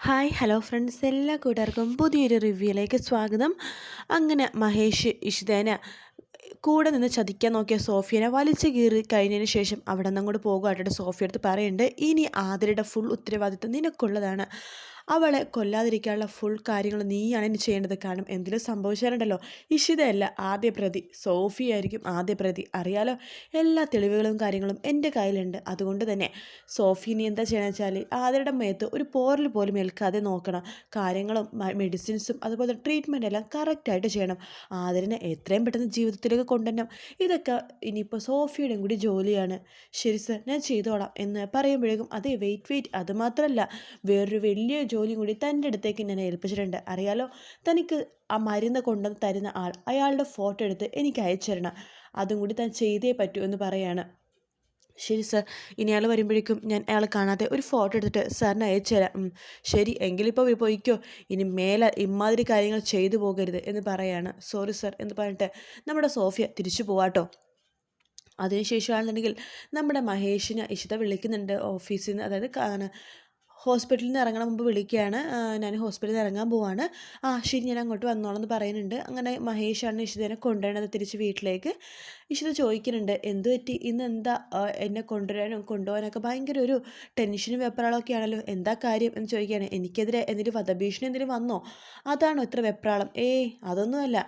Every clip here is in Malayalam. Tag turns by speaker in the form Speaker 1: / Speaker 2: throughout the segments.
Speaker 1: Hi hello friends. എല്ലാ കൂട്ടുകാർക്കും പുതിയൊരു റിവ്യൂയിലേക്ക് സ്വാഗതം. അങ്ങനെ മഹേഷ് ഇഷിതേന കൂടെ നിന്ന് ചതിക്കാൻ നോക്കിയ സോഫിയനെ വലിച്ചു കീറി കഴിഞ്ഞതിന് ശേഷം അവിടെ നിന്ന് അങ്ങോട്ട് പോകുകയായിട്ട് സോഫിയ അടുത്ത് പറയുന്നുണ്ട് ഇനി ആതിരയുടെ ഫുൾ ഉത്തരവാദിത്വം നിനക്കുള്ളതാണ്. അവളെ കൊല്ലാതിരിക്കാനുള്ള ഫുൾ കാര്യങ്ങൾ നീയാണ് ഇനി ചെയ്യേണ്ടത്. കാരണം എന്തെങ്കിലും സംഭവിച്ചാലുണ്ടല്ലോ. ഇഷിതയല്ല ആദ്യ പ്രതി. സോഫിയായിരിക്കും ആദ്യ പ്രതി. അറിയാലോ? എല്ലാ തെളിവുകളും കാര്യങ്ങളും എന്റെ കയ്യിലുണ്ട്. അതുകൊണ്ട് തന്നെ സോഫി ഇനി എന്താ ചെയ്യണമെന്ന് വെച്ചാൽ ആദ്യയുടെ മേത്ത് ഒരു പോറൽ പോലും ഏൽക്കാതെ നോക്കണം. കാര്യങ്ങളും മെഡിസിൻസും അതുപോലെ ട്രീറ്റ്മെന്റ് എല്ലാം കറക്റ്റായിട്ട് ചെയ്യണം. ആദരനെ എത്രയും പെട്ടെന്ന് ജീവിതത്തിലേക്ക് കൊണ്ടുവരണം. ഇതൊക്കെ ഇനിയിപ്പോൾ സോഫിയുടെയും കൂടി ജോലിയാണ്. ശരി സർ ഞാൻ ചെയ്തോളാം എന്ന് പറയുമ്പോഴേക്കും അതേ വെയിറ്റ് വെയിറ്റ് അതുമാത്രമല്ല വേറൊരു വലിയ ജോലിയും കൂടി തന്റെ അടുത്തേക്ക് ഞാൻ ഏൽപ്പിച്ചിട്ടുണ്ട്. അറിയാലോ? തനിക്ക് ആ മരുന്ന് കൊണ്ടു തരുന്ന ആൾ അയാളുടെ ഫോട്ടോ എടുത്ത് എനിക്ക് അയച്ചു തരണം. അതും കൂടി താൻ ചെയ്തേ പറ്റൂ എന്ന് പറയാണ്. ശരി സർ. ഇനി അയാൾ വരുമ്പോഴേക്കും ഞാൻ അയാൾ കാണാതെ ഒരു ഫോട്ടോ എടുത്തിട്ട് സാറിന് അയച്ചു തരാം. ശരി എങ്കിലിപ്പോൾ പോയിക്കോ. ഇനി മേലെ ഇമാതിരി കാര്യങ്ങൾ ചെയ്തു പോകരുത് എന്ന് പറയാണ്. സോറി സർ എന്ന് പറഞ്ഞിട്ട് നമ്മുടെ സോഫിയ തിരിച്ചു പോവാട്ടോ അതിനുശേഷമാണെന്നുണ്ടെങ്കിൽ നമ്മുടെ മഹേഷിനെ ഇഷിത വിളിക്കുന്നുണ്ട് ഓഫീസിൽ നിന്ന്. അതായത് ഹോസ്പിറ്റലിൽ നിന്ന് ഇറങ്ങണ മുമ്പ് വിളിക്കുകയാണ്. ഞാൻ ഹോസ്പിറ്റലിൽ നിന്ന് ഇറങ്ങാൻ പോവാണ്. ആ ശരി ഞാൻ അങ്ങോട്ട് വന്നോളാം എന്ന് പറയുന്നുണ്ട്. അങ്ങനെ മഹേഷാണ് ഇഷിതനെ കൊണ്ടുവരുന്നത് തിരിച്ച് വീട്ടിലേക്ക്. ഇഷിത ചോദിക്കുന്നുണ്ട് എന്ത് പറ്റി? ഇന്ന് എന്താ എന്നെ കൊണ്ടുവരാനും കൊണ്ടുപോകാനൊക്കെ ഭയങ്കര ഒരു ടെൻഷനും വെപ്രാളമൊക്കെ ആണല്ലോ. എന്താ കാര്യം? എന്ന് ചോദിക്കുകയാണ്. എനിക്കെതിരെ എന്തെങ്കിലും വധഭീഷണി എന്തെങ്കിലും വന്നോ? അതാണോ ഇത്ര വെപ്രാളം? ഏയ് അതൊന്നുമല്ല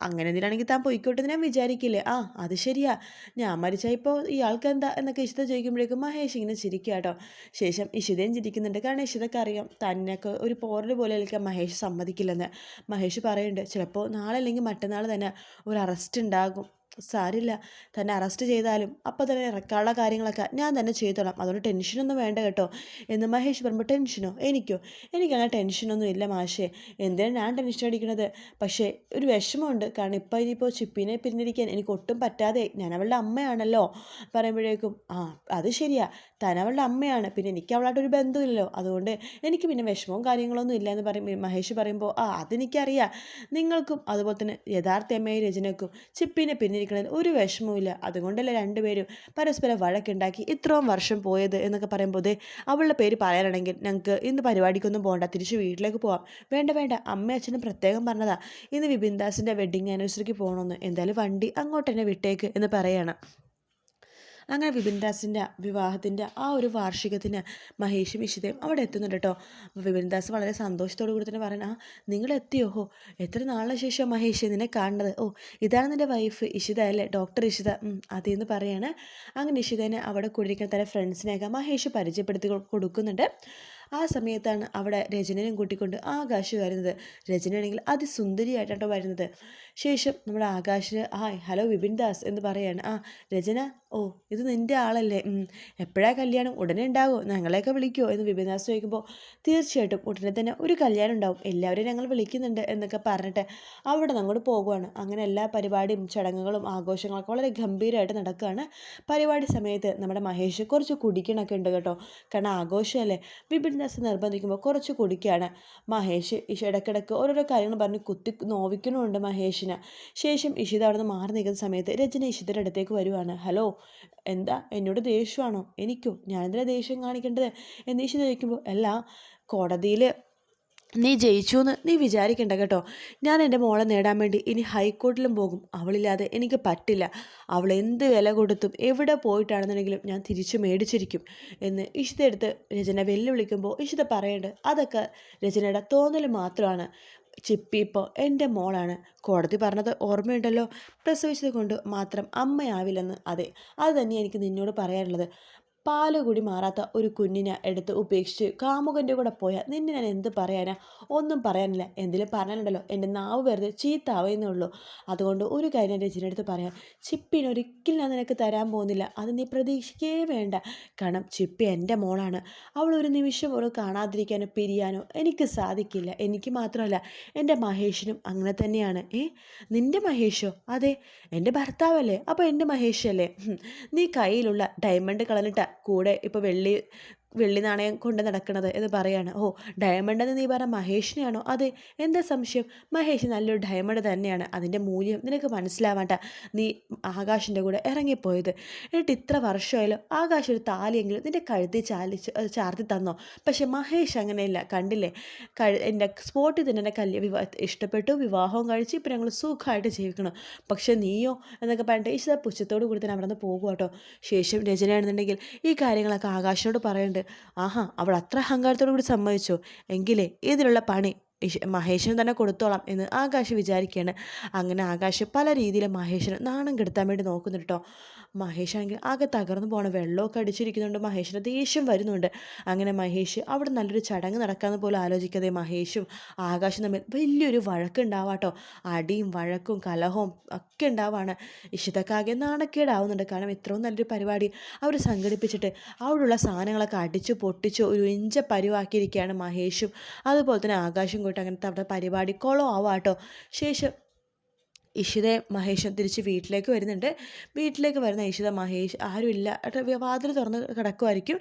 Speaker 1: അങ്ങനെ എന്തിനാണെങ്കിൽ താൻ പോയിക്കോട്ടെ ഞാൻ വിചാരിക്കില്ലേ? ആ അത് ശരിയാ. ഞാൻ മരിച്ചാൽ ഇപ്പോൾ ഇയാൾക്ക് എന്താ? എന്നൊക്കെ ഇഷിത ചോദിക്കുമ്പോഴേക്കും മഹേഷ് ഇങ്ങനെ ചിരിക്കുക കേട്ടോ ശേഷം ഇഷിതയും ചിരിക്കുന്നുണ്ട്. കാരണം ഇഷിതക്ക് അറിയാം. തന്നെയൊക്കെ ഒരു പോറൽ പോലെ ആയിരിക്കാം മഹേഷ് സമ്മതിക്കില്ലെന്ന്. മഹേഷ് പറയുന്നുണ്ട് ചിലപ്പോൾ നാളെ അല്ലെങ്കിൽ മറ്റന്നാൾ തന്നെ ഒരു അറസ്റ്റ് ഉണ്ടാകും. സാരില്ല. തന്നെ അറസ്റ്റ് ചെയ്താലും അപ്പോൾ തന്നെ ഇറക്കാനുള്ള കാര്യങ്ങളൊക്കെ ഞാൻ തന്നെ ചെയ്തോളാം. അതുകൊണ്ട് ടെൻഷനൊന്നും വേണ്ട കേട്ടോ. എന്ന് മഹേഷ് പറയുമ്പോൾ ടെൻഷനോ എനിക്കോ? എനിക്കങ്ങനെ ടെൻഷനൊന്നും ഇല്ല മാഷേ. എന്തിനാണ് ഞാൻ ടെൻഷൻ അടിക്കണത്? പക്ഷേ ഒരു വിഷമമുണ്ട്. കാരണം ഇപ്പോൾ ഇനിയിപ്പോൾ ചിപ്പിനെ പിരിഞ്ഞിരിക്കാൻ എനിക്ക് ഒട്ടും പറ്റാതെ ഞാൻ അവളുടെ അമ്മയാണല്ലോ പറയുമ്പോഴേക്കും ആ അത് ശരിയാ. താൻ അവളുടെ അമ്മയാണ്. പിന്നെ എനിക്ക് അവളായിട്ടൊരു ബന്ധമില്ലല്ലോ അതുകൊണ്ട് എനിക്ക് പിന്നെ വിഷമവും കാര്യങ്ങളൊന്നും ഇല്ല എന്ന് പറയും മഹേഷ് പറയുമ്പോൾ ആ അതെനിക്കറിയാം. നിങ്ങൾക്കും അതുപോലെ തന്നെ യഥാർത്ഥ അമ്മയെ രചനക്കും ചിപ്പിനെ പിന്നിരിക്കണതിൽ ഒരു വിഷമവുമില്ല. അതുകൊണ്ടല്ലേ രണ്ടുപേരും പരസ്പരം വഴക്കുണ്ടാക്കി ഇത്രയും വർഷം പോയത് എന്നൊക്കെ പറയുമ്പോൾ അവളുടെ പേര് പറയാനാണെങ്കിൽ ഞങ്ങൾക്ക് ഇന്ന് പരിപാടിക്കൊന്നും പോകണ്ട തിരിച്ച് വീട്ടിലേക്ക് പോവാം. വേണ്ട വേണ്ട അമ്മ അച്ഛനും പ്രത്യേകം പറഞ്ഞതാ ഇന്ന് വിപിൻ ദാസിന്റെ വെഡ്ഡിങ് ആനിവേഴ്സറിക്ക് പോകണമെന്ന്. എന്തായാലും വണ്ടി അങ്ങോട്ട് തന്നെ വിട്ടേക്ക് എന്ന് പറയാണ്. അങ്ങനെ വിപിൻ ദാസിന്റെ വിവാഹത്തിന്റെ ആ ഒരു വാർഷികത്തിന് മഹേഷും ഇഷിതയും അവിടെ എത്തുന്നുണ്ട് കേട്ടോ വിപിൻദാസ് വിപിൻ ദാസ് വളരെ സന്തോഷത്തോടു കൂടി തന്നെ പറയണം ആ നിങ്ങൾ എത്തിയോ ഓ എത്ര നാളിന് ശേഷം മഹേഷ് നിന്നെ കാണുന്നത്? ഓ ഇതാണ് നിന്റെ വൈഫ് ഇഷിത അല്ലേ? ഡോക്ടർ ഇഷിത. അതെന്ന് പറയാണ്. അങ്ങനെ ഇഷിതനെ അവിടെ കൂടിയിരിക്കുന്ന തന്റെ ഫ്രണ്ട്സിനെയൊക്കെ മഹേഷ് പരിചയപ്പെടുത്തി കൊടുക്കുന്നുണ്ട്. ആ സമയത്താണ് അവിടെ രചനയും കൂട്ടിക്കൊണ്ട് ആകാശ് വരുന്നത്. രചനയാണെങ്കിൽ അതിസുന്ദരിയായിട്ടാണ് വരുന്നത്. ശേഷം നമ്മുടെ ആകാശിന് ആ ഹലോ വിപിൻ ദാസ് എന്ന് പറയാണ്. ആ രചന? ഓ ഇത് നിന്റെ ആളല്ലേ? എപ്പോഴാണ് കല്യാണം? ഉടനെ ഉണ്ടാകുമോ ഞങ്ങളെയൊക്കെ വിളിക്കുമോ എന്ന് വിപിൻ ദാസ് ചോദിക്കുമ്പോൾ തീർച്ചയായിട്ടും ഉടനെ തന്നെ ഒരു കല്യാണം ഉണ്ടാവും. എല്ലാവരും ഞങ്ങൾ വിളിക്കുന്നുണ്ട് എന്നൊക്കെ പറഞ്ഞിട്ട് അവിടെ അങ്ങോട്ട് പോകുവാണ്. അങ്ങനെ എല്ലാ പരിപാടിയും ചടങ്ങുകളും ആഘോഷങ്ങളൊക്കെ വളരെ ഗംഭീരമായിട്ട് നടക്കുകയാണ് പരിപാടി സമയത്ത്. നമ്മുടെ മഹേഷ് കുറച്ച് കുടിക്കണമൊക്കെ ഉണ്ട് കേട്ടോ. കാരണം ആഘോഷമല്ലേ? വിപിൻ ദാസ് നിർബന്ധിക്കുമ്പോൾ കുറച്ച് കുടിക്കുകയാണ് മഹേഷ് ഇഷ ഇടയ്ക്കിടയ്ക്ക് ഓരോരോ കാര്യങ്ങൾ പറഞ്ഞ് കുത്തി നോവിക്കണമുണ്ട് മഹേഷിന്. ശേഷം ഇഷിത അവിടെ നിന്ന് മാറി നിൽക്കുന്ന സമയത്ത് രജന ഇഷിതയുടെ അടുത്തേക്ക് വരുവാണ്. ഹലോ എന്താ? എന്നോട് ദേഷ്യമാണോ? എനിക്കോ ഞാനെന്തിനാ ദേഷ്യം കാണിക്കേണ്ടത്? എന്ന് ഇഷിത ചോദിക്കുമ്പോൾ അല്ല കോടതിയിൽ നീ ജയിച്ചു എന്ന് നീ വിചാരിക്കണ്ട കേട്ടോ. ഞാൻ എന്റെ മോളെ നേടാൻ വേണ്ടി ഇനി ഹൈക്കോർട്ടിലും പോകും. അവളില്ലാതെ എനിക്ക് പറ്റില്ല. അവൾ എന്ത് വില കൊടുത്തും എവിടെ പോയിട്ടാണെന്നുണ്ടെങ്കിലും ഞാൻ തിരിച്ചു മേടിച്ചിരിക്കും എന്ന് ഇഷിത എടുത്ത് രചന വെല്ലുവിളിക്കുമ്പോൾ ഇഷിത പറയേണ്ടത് അതൊക്കെ രചനയുടെ തോന്നൽ മാത്രമാണ്. ചിപ്പി ഇപ്പോൾ എന്റെ മോളാണ്. കോടതി പറഞ്ഞത് ഓർമ്മയുണ്ടല്ലോ. പ്രസവിച്ചത് കൊണ്ട് മാത്രം അമ്മയാവില്ലെന്ന്. അതെ അത് തന്നെ എനിക്ക് നിന്നോട് പറയാനുള്ളത്. പാൽ കൂടി മാറാത്ത ഒരു കുഞ്ഞിനെ എടുത്ത് ഉപേക്ഷിച്ച് കാമുകന്റെ കൂടെ പോയാൽ നിന്നെ ഞാൻ എന്ത് പറയാനാ? ഒന്നും പറയാനില്ല. എന്തെങ്കിലും പറയാനുണ്ടല്ലോ എന്റെ നാവ് വെറുതെ ചീത്താവുന്നേ ഉള്ളൂ അതുകൊണ്ട് ഒരു കാര്യം ഞാൻ രചനയെടുത്ത് പറയാം. ചിപ്പിന് ഒരിക്കലും ഞാൻ നിനക്ക് തരാൻ പോകുന്നില്ല. അത് നീ പ്രതീക്ഷിക്കേ വേണ്ട. കാരണം ചിപ്പി എന്റെ മോളാണ്. അവൾ ഒരു നിമിഷം പോലും കാണാതിരിക്കാനോ പിരിയാനോ എനിക്ക് സാധിക്കില്ല. എനിക്ക് മാത്രമല്ല എന്റെ മഹേഷിനും അങ്ങനെ തന്നെയാണ്. ഏ? നിന്റെ മഹേഷോ? അതെ. എന്റെ ഭർത്താവല്ലേ? അപ്പോൾ എന്റെ മഹേഷല്ലേ? നീ കയ്യിലുള്ള ഡയമണ്ട് കളഞ്ഞിട്ട കൂടെ ഇപ്പോൾ വെള്ളി വെള്ളി നാണയം കൊണ്ട് നടക്കണത് എന്ന് പറയാണ്. ഓ ഡയമണ്ട് എന്ന് നീ പറഞ്ഞ മഹേഷിനെയാണോ? അതെ. എന്താ സംശയം? മഹേഷ് നല്ലൊരു ഡയമണ്ട് തന്നെയാണ്. അതിന്റെ മൂല്യം നിനക്ക് മനസ്സിലാവാണ്ട. നീ ആകാശിന്റെ കൂടെ ഇറങ്ങിപ്പോയത്. എന്നിട്ട് ഇത്ര വർഷമായാലും ആകാശ് ഒരു താലിയെങ്കിലും നിന്റെ കഴുത്തി ചാലിച്ച് ചാർത്തി തന്നോ? പക്ഷെ മഹേഷ് അങ്ങനെയല്ല. കണ്ടില്ലേ? കഴി എന്റെ സ്പോട്ടിൽ തന്നെ എന്റെ കല്യ വിവാ ഇഷ്ടപ്പെട്ടു. വിവാഹവും കഴിച്ച് ഇപ്പം ഞങ്ങൾ സുഖമായിട്ട് ജീവിക്കണം പക്ഷെ നീയോ എന്നൊക്കെ പറഞ്ഞിട്ട് ഈശ്വര പുച്ഛത്തോട് കൂടി തന്നെ അവിടെ നിന്ന് പോകുക കേട്ടോ ശേഷം രചനയാണെന്നുണ്ടെങ്കിൽ ഈ കാര്യങ്ങളൊക്കെ ആകാശിനോട് പറയുന്നുണ്ട് ആഹാ അവൾ അത്ര അഹങ്കാരത്തോടു കൂടി സമ്മതിച്ചോ? എങ്കിലേ ഇതിനുള്ള പണി? മഹേഷിന് തന്നെ കൊടുത്തോളാം എന്ന് ആകാശ് വിചാരിക്കുകയാണ്. അങ്ങനെ ആകാശ് പല രീതിയിൽ മഹേഷിന് നാണം കെടുത്താൻ വേണ്ടി നോക്കുന്നു കേട്ടോ. മഹേഷ് ആണെങ്കിൽ ആകെ തകർന്നു പോകണം വെള്ളമൊക്കെ അടിച്ചിരിക്കുന്നുണ്ട്. മഹേഷിന് ദേഷ്യം വരുന്നുണ്ട്. അങ്ങനെ മഹേഷ് അവിടെ നല്ലൊരു ചടങ്ങ് നടക്കാമെന്ന് പോലും ആലോചിക്കാതെ മഹേഷും ആകാശും തമ്മിൽ വലിയൊരു വഴക്കുണ്ടാവാട്ടോ അടിയും വഴക്കും കലഹവും ഒക്കെ ഉണ്ടാവാണ്. ഇഷിതക്കാകെ നാണക്കേടാവുന്നുണ്ട്. കാരണം ഇത്രയും നല്ലൊരു പരിപാടി അവർ സംഘടിപ്പിച്ചിട്ട് അവിടെയുള്ള സാധനങ്ങളൊക്കെ അടിച്ചു പൊട്ടിച്ച് ഒരു ഇഞ്ച പരിവാക്കിയിരിക്കുകയാണ് മഹേഷും. അതുപോലെ തന്നെ ആകാശം കൂട്ട് അങ്ങനത്തെ അവിടെ പരിപാടി കുളം ആവാട്ടോ. ശേഷം ഇഷിതയും മഹേഷും തിരിച്ച് വീട്ടിലേക്ക് വരുന്നുണ്ട്. വീട്ടിലേക്ക് വരുന്ന ഇഷിത മഹേഷ് ആരുമില്ല. വാതിൽ തുറന്ന് കിടക്കുമായിരിക്കും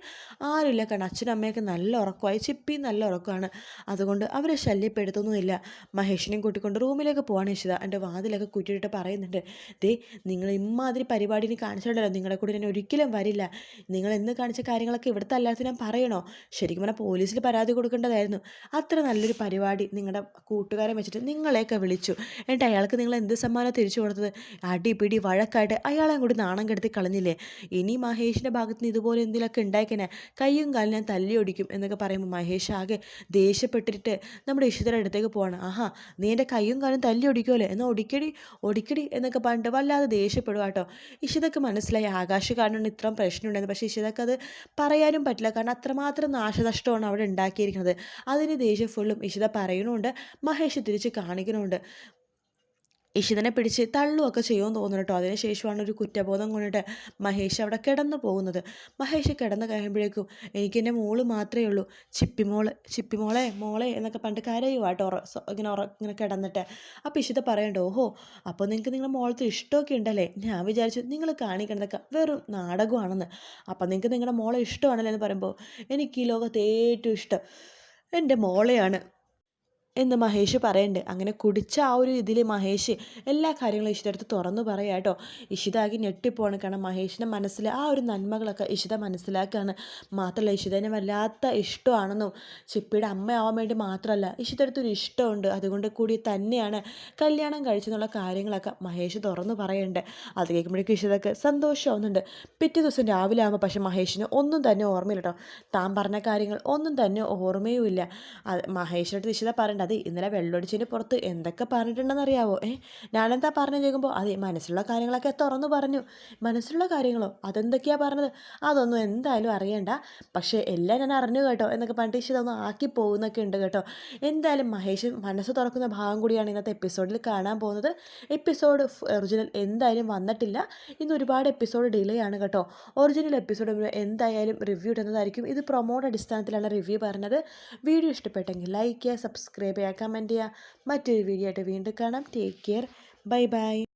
Speaker 1: ആരുമില്ല. കാരണം അച്ഛനും അമ്മയൊക്കെ നല്ല ഉറക്കമായി. ചിപ്പി നല്ല ഉറക്കമാണ്. അതുകൊണ്ട് അവരെ ശല്യപ്പെടുത്തുന്നുമില്ല. മഹേഷിനെയും കൂട്ടിക്കൊണ്ട് റൂമിലേക്ക് പോവാണ് ഇഷിത. എന്റെ വാതിലൊക്കെ കുറ്റിയിട്ട് പറയുന്നുണ്ട്. ദേ നിങ്ങൾ ഇമ്മാതിരി ഇനി കാണിച്ചിട്ടുണ്ടല്ലോ. നിങ്ങളെ കൂടെ ഞാൻ ഒരിക്കലും വരില്ല. നിങ്ങൾ എന്ന് കാണിച്ച കാര്യങ്ങളൊക്കെ ഇവിടുത്തെ അല്ലാത്ത ഞാൻ പറയണോ? ശരിക്കും പറഞ്ഞാൽ പോലീസിൽ പരാതി കൊടുക്കേണ്ടതായിരുന്നു. അത്ര നല്ലൊരു പരിപാടി നിങ്ങളുടെ കൂട്ടുകാരെ വെച്ചിട്ട് നിങ്ങളെയൊക്കെ വിളിച്ചു. എന്നിട്ട് അയാൾക്ക് നിങ്ങൾ എന്ത് സമ്മാനം തിരിച്ചു കൊടുത്തത്. അടി പിടി വഴക്കായിട്ട് അയാളെ കൂടി നാണം കെടുത്തി കളഞ്ഞില്ലേ? ഇനി മഹേഷിന്റെ ഭാഗത്ത് നിന്ന് ഇതുപോലെ എന്തെങ്കിലുമൊക്കെ ഉണ്ടായിക്കനെ കയ്യും കാലും ഞാൻ തല്ലി ഒടിക്കും എന്നൊക്കെ പറയുമ്പോൾ മഹേഷ് ആകെ ദേഷ്യപ്പെട്ടിട്ട് നമ്മുടെ ഇഷിതയുടെ അടുത്തേക്ക് പോവാണ്. ആഹാ നീ എന്റെ കയ്യും കാലും തല്ലി ഒടിക്കുമല്ലേ എന്നാൽ ഒടിക്കടി ഒടിക്കടി എന്നൊക്കെ പറഞ്ഞിട്ട് വല്ലാതെ ദേഷ്യപ്പെടുക കേട്ടോ. ഇഷിതക്ക് മനസ്സിലായി ആകാശ് കാരണം ഇത്രയും പ്രശ്നമുണ്ടായിരുന്നു പക്ഷേ ഇഷിതക്ക് അത് പറയാനും പറ്റില്ല. കാരണം അത്രമാത്രം നാശനഷ്ടമാണ് അവിടെ ഉണ്ടാക്കിയിരിക്കുന്നത്. അതിന് ദേഷ്യം ഫുള്ളും ഇഷിത പറയണമുണ്ട് മഹേഷ് തിരിച്ച് കാണിക്കണമുണ്ട് ഇഷിതനെ പിടിച്ച് തള്ളുമൊക്കെ ചെയ്യുമെന്ന് തോന്നുന്നു കേട്ടോ. അതിനുശേഷമാണ് ഒരു കുറ്റബോധം കൊണ്ടിട്ട് മഹേഷ് അവിടെ കിടന്നു പോകുന്നത്. മഹേഷ് കിടന്നു കഴിയുമ്പോഴേക്കും എനിക്ക് എന്റെ മോൾ മാത്രമേ ഉള്ളൂ. ചിപ്പിമോൾ ചിപ്പിമോളെ മോളെ എന്നൊക്കെ പണ്ട് കരയുവാട്ടോ ഉറ ഇങ്ങനെ ഉറ ഇങ്ങനെ കിടന്നിട്ട്. അപ്പോൾ ഇഷിത പറയണ്ട ഓഹോ അപ്പോൾ നിങ്ങൾക്ക് നിങ്ങളുടെ മോളത്തെ ഇഷ്ടമൊക്കെ ഉണ്ടല്ലേ? ഞാൻ വിചാരിച്ചു നിങ്ങൾ കാണിക്കണതൊക്കെ വെറും നാടകമാണെന്ന്. അപ്പോൾ നിങ്ങൾക്ക് നിങ്ങളുടെ മോളെ ഇഷ്ടമാണല്ലേ? എന്ന് പറയുമ്പോൾ എനിക്ക് ഈ ലോകത്ത് ഏറ്റവും ഇഷ്ടം എന്റെ മോളെയാണ്. എന്ന് മഹേഷ് പറയുന്നുണ്ട് അങ്ങനെ കുടിച്ച ആ ഒരു ഇതിൽ മഹേഷ് എല്ലാ കാര്യങ്ങളും ഇഷിതടുത്ത് തുറന്നു പറയാം കേട്ടോ ഇഷിതാകി ഞെട്ടിപ്പോണ് കാരണം മഹേഷിന്റെ മനസ്സിൽ ആ ഒരു നന്മകളൊക്കെ ഇഷിത മനസ്സിലാക്കുകയാണ് മാത്രമല്ല ഇഷിതനെ വല്ലാത്ത ഇഷ്ടമാണെന്നും ചിപ്പിയുടെ അമ്മയാവാൻ വേണ്ടി മാത്രമല്ല ഇഷിതടുത്തൊരു ഇഷ്ടമുണ്ട്. അതുകൊണ്ട് കൂടി തന്നെയാണ് കല്യാണം കഴിച്ചെന്നുള്ള കാര്യങ്ങളൊക്കെ മഹേഷ് തുറന്നു പറയുന്നുണ്ട് അത് കേൾക്കുമ്പോഴേക്കും ഇഷിതക്ക് സന്തോഷമാവുന്നുണ്ട്. പിറ്റേ ദിവസം രാവിലെ ആകുമ്പോൾ പക്ഷേ മഹേഷിന് ഒന്നും തന്നെ ഓർമ്മയില്ല കേട്ടോ താൻ പറഞ്ഞ കാര്യങ്ങൾ ഒന്നും തന്നെ ഓർമ്മയുമില്ല. മഹേഷിനടുത്ത് ഇഷിത പറയണ്ട അതെ ഇന്നലെ വെള്ളമൊടിച്ചതിന് പുറത്ത് എന്തൊക്കെ പറഞ്ഞിട്ടുണ്ടെന്ന് അറിയാവോ ഏ ഞാനെന്താ പറഞ്ഞു കേൾക്കുമ്പോൾ അതെ മനസ്സിലുള്ള കാര്യങ്ങളൊക്കെ തുറന്നു പറഞ്ഞു. മനസ്സിലുള്ള കാര്യങ്ങളോ? അതെന്തൊക്കെയാണ് പറഞ്ഞത്? അതൊന്നും എന്തായാലും അറിയണ്ട. പക്ഷേ എല്ലാം ഞാൻ അറിഞ്ഞു കേട്ടോ എന്നൊക്കെ പറഞ്ഞിട്ട് ഇതൊന്നും ആക്കി പോകുന്നൊക്കെ ഉണ്ട് കേട്ടോ. എന്തായാലും മഹേഷ് മനസ്സ് തുറക്കുന്ന ഭാഗം കൂടിയാണ് ഇന്നത്തെ എപ്പിസോഡിൽ കാണാൻ പോകുന്നത്. എപ്പിസോഡ് ഒറിജിനൽ എന്തായാലും വന്നിട്ടില്ല. ഇന്ന് ഒരുപാട് എപ്പിസോഡ് ഡിലേ ആണ് കേട്ടോ. ഒറിജിനൽ എപ്പിസോഡ് എന്തായാലും റിവ്യൂ ഇടുന്നതായിരിക്കും. ഇത് പ്രൊമോട്ട് അടിസ്ഥാനത്തിലാണ് റിവ്യൂ പറഞ്ഞത്. വീഡിയോ ഇഷ്ടപ്പെട്ടെങ്കിൽ ലൈക്ക് ചെയ്യുക സബ്സ്ക്രൈബ് ചെയ്യുക കമന്റ് ചെയ്യുക മറ്റൊരു വീഡിയോ ആയിട്ട് വീണ്ടും കാണാം. Take care bye bye